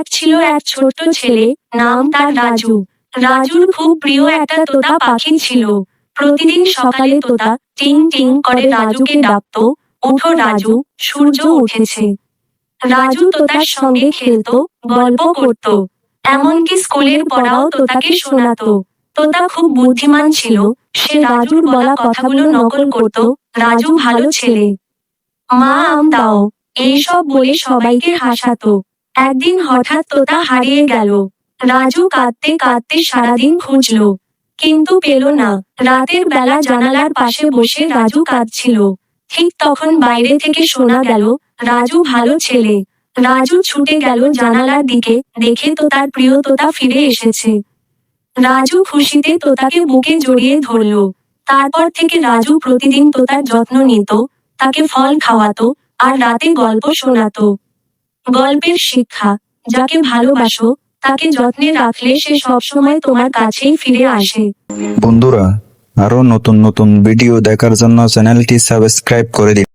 এক ছিল এক ছোট্ট ছেলে, নাম তার রাজু। রাজুর খুব প্রিয় একটা তোতা পাখি ছিল। প্রতিদিন সকালে তোতা টিং টিং করে রাজুকে ডাকতো, ওঠো রাজু, সূর্য উঠেছে। রাজু তোতার সঙ্গে খেলতো, গল্প করত। এমনকি স্কুলের পড়াও তোতাকে শোনাতো। তোতা খুব বুদ্ধিমান ছিল, সে রাজুর বলা কথাগুলো নকল করত, রাজু ভালো ছেলে। মা, আম দাও। এইসব বলে সবাইকে হাসাতো। একদিন হঠাৎ তোতা হারিয়ে গেল। রাজু কাঁদতে কাঁদতে সারাদিন খুঁজলো। কিন্তু পেল না। রাতের বেলা জানালার পাশে বসে রাজু কাঁদছিল। ঠিক তখন বাইরে থেকে শোনা গেল, রাজু ভালো ছেলে। রাজু ছুটে গেল জানালার দিকে, দেখে তো তার প্রিয় তোতা ফিরে এসেছে। রাজু খুশিতে তোতাকে বুকে জড়িয়ে ধরল। তারপর থেকে রাজু প্রতিদিন তোতার যত্ন নিত, তাকে ফল খাওয়াতো, আর রাতে গল্প শোনাতো। গল্পের শিক্ষা। যাকে ভালোবাসো, তাকে যত্নে রাখলে সে সবসময় তোমার কাছেই ফিরে আসে। বন্ধুরা আরও নতুন নতুন ভিডিও দেখার জন্য চ্যানেলটি সাবস্ক্রাইব করে দিন